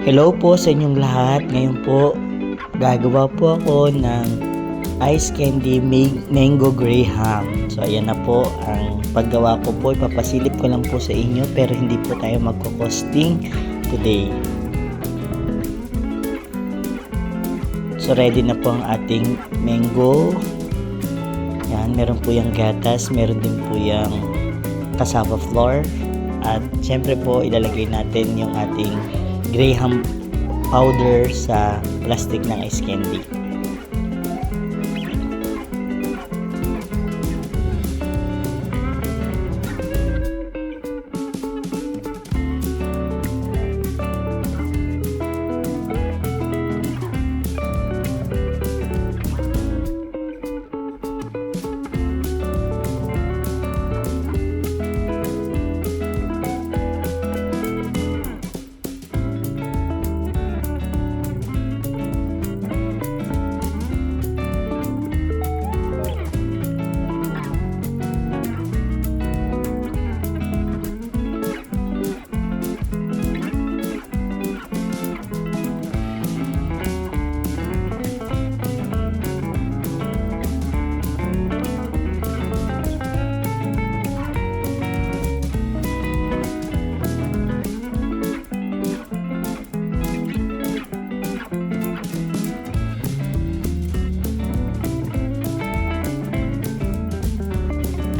Hello po sa inyong lahat. Ngayon po, gagawa po ako ng ice candy ma- mango graham. So, ayan na po. Ang paggawa ko po, ipapasilip ko lang po sa inyo pero hindi po tayo magkakosting today. So, ready na po ang ating mango. Yan, meron po yung gatas, meron din po yung cassava flour. At syempre po, ilalagay natin yung ating graham powder sa plastic ng ice candy.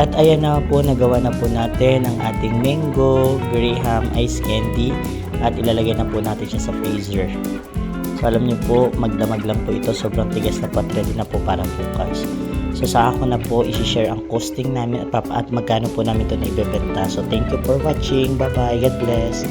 At ayan na po, nagawa na po natin ang ating mango graham ice candy at ilalagay na po natin siya sa freezer. So alam niyo po, magdamag lang po ito, sobrang tigas na po at ready na po para bukas. So sa ako na po, isi-share ang costing namin at, at magkano po namin ito na ibebenta. So thank you for watching. Bye-bye. God bless.